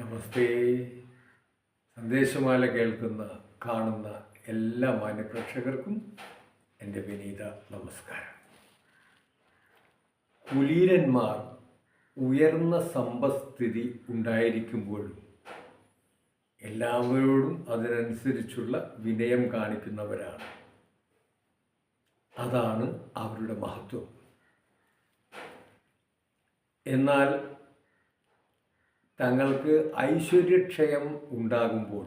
നമസ്തേ. സന്ദേശമാല കേൾക്കുന്ന കാണുന്ന എല്ലാ മാന്യപ്രേക്ഷകർക്കും എന്റെ വിനീത നമസ്കാരം. കുലീരന്മാർ ഉയർന്ന സമ്പസ്ഥിതി ഉണ്ടായിരിക്കുമ്പോഴും എല്ലാവരോടും അതിനനുസരിച്ചുള്ള വിനയം കാണിക്കുന്നവരാണ്. അതാണ് അവരുടെ മഹത്വം. എന്നാൽ തങ്ങൾക്ക് ഐശ്വര്യക്ഷയം ഉണ്ടാകുമ്പോൾ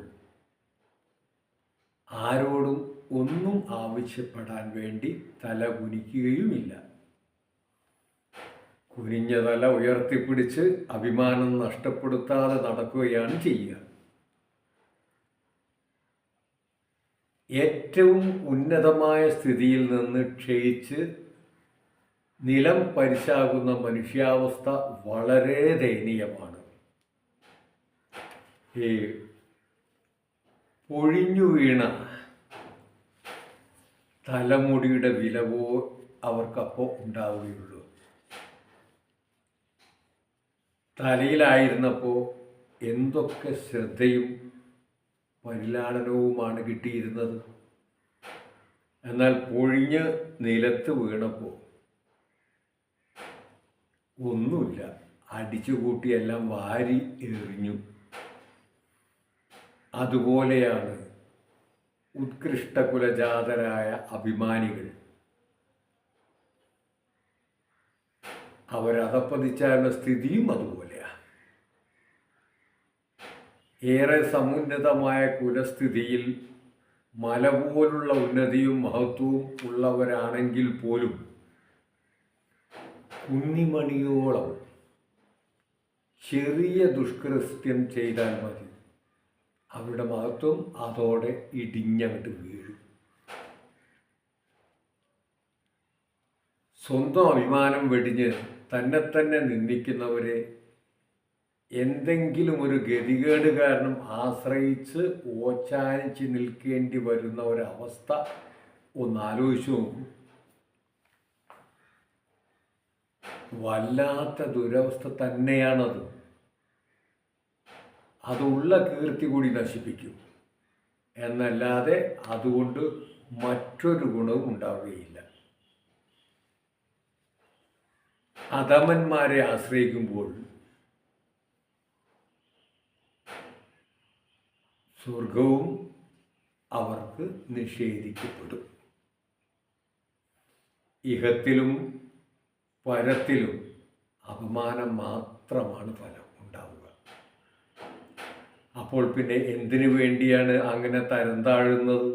ആരോടും ഒന്നും ആവശ്യപ്പെടാൻ വേണ്ടി തല കുനിക്കുകയുമില്ല. കുനിഞ്ഞ തല ഉയർത്തിപ്പിടിച്ച് അഭിമാനം നഷ്ടപ്പെടുത്താതെ നടക്കുകയാണ് ചെയ്യുക. ഏറ്റവും ഉന്നതമായ സ്ഥിതിയിൽ നിന്ന് ക്ഷയിച്ച് നിലം പരിശാകുന്ന മനുഷ്യാവസ്ഥ വളരെ ദയനീയമാണ്. ഈ പൊഴിഞ്ഞു വീണ തലമുടിയുടെ വിലവോ അവർക്കപ്പോൾ ഉണ്ടാവുകയുള്ളൂ. തലയിലായിരുന്നപ്പോൾ എന്തൊക്കെ ശ്രദ്ധയും പരിലാളനവുമാണ് കിട്ടിയിരുന്നത്. എന്നാൽ പൊഴിഞ്ഞ് നിലത്ത് വീണപ്പോൾ ഒന്നുമില്ല. അടിച്ചുകൂട്ടിയെല്ലാം വാരി എറിഞ്ഞു. അതുപോലെയാണ് ഉത്കൃഷ്ടകുലജാതരായ അഭിമാനികൾ. അവരതപ്പതിച്ചാലുള്ള സ്ഥിതിയും അതുപോലെയാണ് ഏറെ സമുന്നതമായ കുലസ്ഥിതിയിൽ മല പോലുള്ള ഉന്നതിയും മഹത്വവും ഉള്ളവരാണെങ്കിൽ പോലും കുന്നിമണിയോളം ചെറിയ ദുഷ്കൃത്യം ചെയ്താൽ മതി. അവരുടെ മഹത്വം അതോടെ ഇടിഞ്ഞങ്ങട്ട് വീഴും. സ്വന്തം അഭിമാനം വെടിഞ്ഞ് തന്നെ തന്നെ നിന്ദിക്കുന്നവരെ എന്തെങ്കിലും ഒരു ഗതികേട് കാരണം ആശ്രയിച്ച് ഓച്ചാനിച്ച് നിൽക്കേണ്ടി വരുന്ന ഒരവസ്ഥ ഒന്ന് ആലോചിച്ചു വല്ലാത്ത ദുരവസ്ഥ തന്നെയാണത്. അതുള്ള കീർത്തി കൂടി നശിപ്പിക്കും. എന്നല്ലാതെ അതുകൊണ്ട് മറ്റൊരു ഗുണവും ഉണ്ടാവുകയില്ല. അധമന്മാരെ ആശ്രയിക്കുമ്പോൾ സ്വർഗവും അവർക്ക് നിഷേധിക്കപ്പെടും. ഇഹത്തിലും പരത്തിലും അപമാനം മാത്രമാണ് ഫലം ഉണ്ടാവുക. അപ്പോൾ പിന്നെ എന്തിനു വേണ്ടിയാണ് അങ്ങനെ തരം താഴുന്നത്?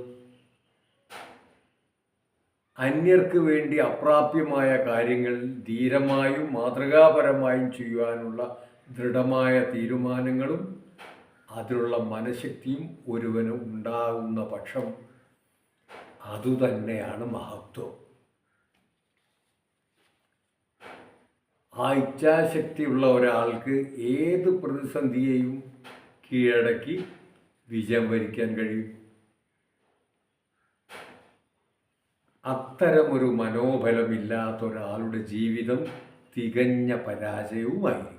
അന്യർക്ക് വേണ്ടി അപ്രാപ്യമായ കാര്യങ്ങൾ ധീരമായും മാതൃകാപരമായും ചെയ്യുവാനുള്ള ദൃഢമായ തീരുമാനങ്ങളും അതിനുള്ള മനഃശക്തിയും ഒരുവന് ഉണ്ടാകുന്ന പക്ഷം അതുതന്നെയാണ് മഹത്വം. ആ ഇച്ഛാശക്തിയുള്ള ഒരാൾക്ക് ഏത് പ്രതിസന്ധിയെയും കീഴടക്കി വിജയം വരിക്കാൻ കഴിയും. അത്തരമൊരു മനോബലമില്ലാത്ത ഒരാളുടെ ജീവിതം തികഞ്ഞ പരാജയവുമായിരിക്കും.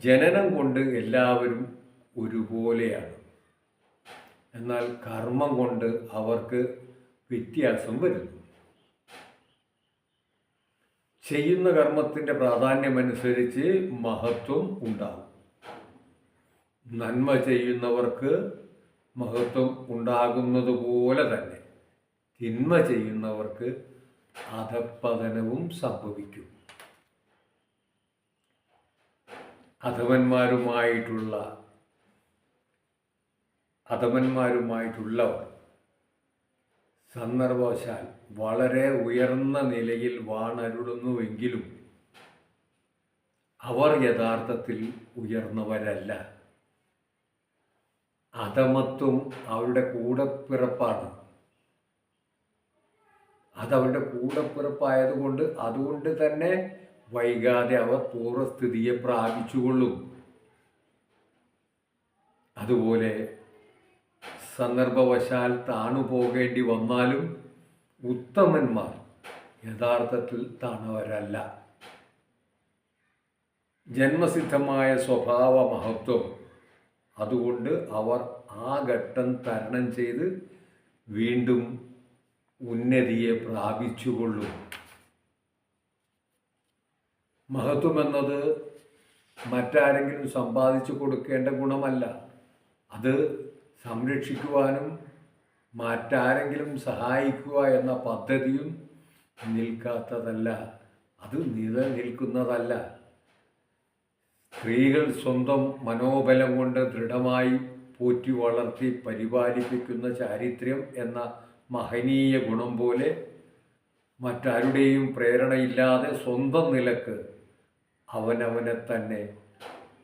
ജനനം കൊണ്ട് എല്ലാവരും ഒരുപോലെയാണ്. എന്നാൽ കർമ്മം കൊണ്ട് അവർക്ക് വ്യത്യാസം വരുന്നു. ചെയ്യുന്ന കർമ്മത്തിന്റെ പ്രാധാന്യമനുസരിച്ച് മഹത്വം ഉണ്ടാകും. നന്മ ചെയ്യുന്നവർക്ക് മഹത്വം ഉണ്ടാകുന്നത് പോലെ തന്നെ തിന്മ ചെയ്യുന്നവർക്ക് അധപ്പതനവും സംഭവിക്കും. അധവന്മാരുമായിട്ടുള്ള അധമന്മാരുമായിട്ടുള്ളവർ സന്ദർഭവശാൽ വളരെ ഉയർന്ന നിലയിൽ വാണരുളുന്നുവെങ്കിലും അവർ യഥാർത്ഥത്തിൽ ഉയർന്നവരല്ല. അധമത്വം അവരുടെ കൂടപ്പിറപ്പാണ്. അതവരുടെ കൂടപ്പിറപ്പായതുകൊണ്ട് അതുകൊണ്ട് തന്നെ വൈകാതെ അവർ പൂർവസ്ഥിതിയെ പ്രാപിച്ചുകൊള്ളും. അതുപോലെ സന്ദർഭവശാൽ താണു പോകേണ്ടി വന്നാലും ഉത്തമന്മാർ യഥാർത്ഥത്തിൽ താണവരല്ല. ജന്മസിദ്ധമായ സ്വഭാവ മഹത്വം അതുകൊണ്ട് അവർ ആ ഘട്ടം തരണം ചെയ്ത് വീണ്ടും ഉന്നതിയെ പ്രാപിച്ചുകൊള്ളും. മഹത്വം എന്നത് മറ്റാരെങ്കിലും സമ്പാദിച്ചു കൊടുക്കേണ്ട ഗുണമല്ല. അത് സംരക്ഷിക്കുവാനും മറ്റാരെങ്കിലും സഹായിക്കുക എന്ന പദ്ധതിയും നിൽക്കാത്തതല്ല. അത് നിലനിൽക്കുന്നതല്ല. സ്ത്രീകൾ സ്വന്തം മനോബലം കൊണ്ട് ദൃഢമായി പോറ്റി വളർത്തി പരിപാലിപ്പിക്കുന്ന ചാരിത്ര്യം എന്ന മഹനീയ ഗുണം പോലെ മറ്റാരുടെയും പ്രേരണയില്ലാതെ സ്വന്തം നിലയ്ക്ക് അവനവനെ തന്നെ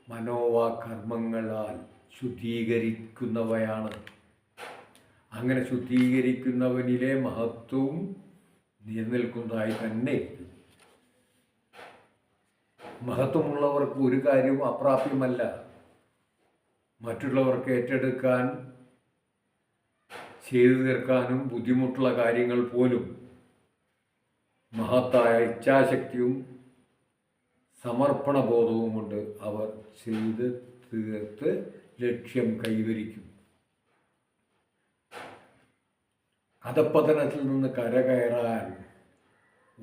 മനോവാകർമ്മങ്ങളാൽ ശുദ്ധീകരിക്കുന്നവയാണ്. അങ്ങനെ ശുദ്ധീകരിക്കുന്നവനിലെ മഹത്വവും നിലനിൽക്കുന്നതായി തന്നെ മഹത്വമുള്ളവർക്ക് ഒരു കാര്യവും അപ്രാപ്യമല്ല. മറ്റുള്ളവർക്ക് ഏറ്റെടുക്കാൻ ചെയ്തു തീർക്കാനും ബുദ്ധിമുട്ടുള്ള കാര്യങ്ങൾ പോലും മഹത്തായ ഇച്ഛാശക്തിയും സമർപ്പണബോധവും കൊണ്ട് അവർ ചെയ്ത് തീർത്ത് ലക്ഷ്യം കൈവരിക്കും. അധപ്പതനത്തിൽ നിന്ന് കരകയറാൻ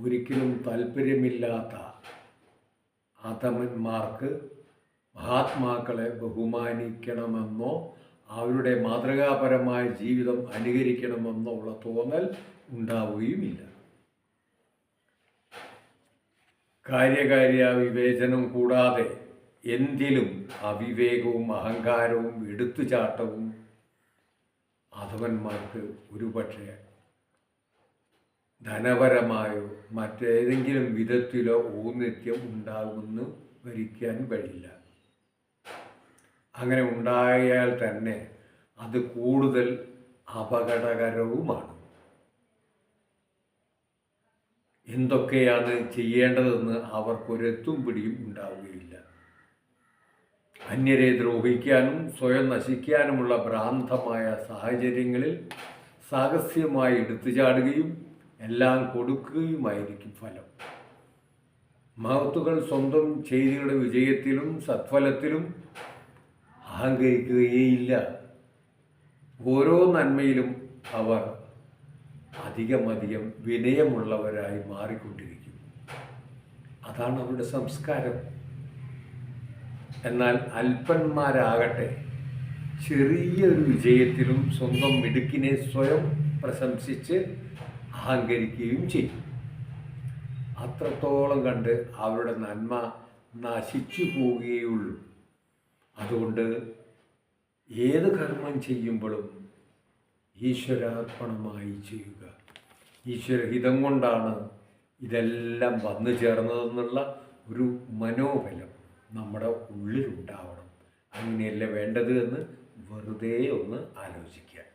ഒരിക്കലും താല്പര്യമില്ലാത്ത അധമന്മാർക്ക് മഹാത്മാക്കളെ ബഹുമാനിക്കണമെന്നോ അവരുടെ മാതൃകാപരമായ ജീവിതം അനുകരിക്കണമെന്നോ ഉള്ള തോന്നൽ ഉണ്ടാവുകയുമില്ല. കാര്യകാര്യ വിവേചനം കൂടാതെ എന്തിലും അവിവേകവും അഹങ്കാരവും എടുത്തുചാട്ടവും അധവന്മാർക്ക് ഒരുപക്ഷെ ധനപരമായോ മറ്റേതെങ്കിലും വിധത്തിലോ ഔന്നിത്യം ഉണ്ടാകുമെന്ന് ഭരിക്കാൻ കഴിയില്ല അങ്ങനെ ഉണ്ടായാൽ തന്നെ അത് കൂടുതൽ അപകടകരവുമാണ്. എന്തൊക്കെയാണ് ചെയ്യേണ്ടതെന്ന് അവർക്കൊരെത്തും പിടിയും ഉണ്ടാവുകയില്ല. അന്യരെ ദ്രോഹിക്കാനും സ്വയം നശിക്കാനുമുള്ള ഭ്രാന്തമായ സാഹചര്യങ്ങളിൽ സാഹസ്യമായി എടുത്തുചാടുകയും എല്ലാം കൊടുക്കുകയുമായിരിക്കും ഫലം. മഹത്തുക്കൾ സ്വന്തം ചെയ്തികളുടെ വിജയത്തിലും സത്ഫലത്തിലും അഹങ്കരിക്കുകയേയില്ല. ഓരോ നന്മയിലും അവർ അധികമധികം വിനയമുള്ളവരായി മാറിക്കൊണ്ടിരിക്കും അതാണ് അവരുടെ സംസ്കാരം. എന്നാൽ അല്പന്മാരാകട്ടെ ചെറിയൊരു വിജയത്തിലും സ്വന്തം മിടുക്കിനെ സ്വയം പ്രശംസിച്ച് അഹങ്കരിക്കുകയും ചെയ്യും. അത്രത്തോളം കണ്ട് അവരുടെ നന്മ നശിച്ചു പോവുകയുള്ളൂ അതുകൊണ്ട് ഏത് കർമ്മം ചെയ്യുമ്പോഴും ഈശ്വരാർപ്പണമായി ചെയ്യുക. ഈശ്വരഹിതം കൊണ്ടാണ് ഇതെല്ലാം വന്നു ചേർന്നതെന്നുള്ള ഒരു മനോബലം. നമ്മുടെ ഉള്ളിലുണ്ടാവണം. അങ്ങനെയല്ല വേണ്ടത് എന്ന് വെറുതെ ഒന്ന് ആലോചിക്കുക.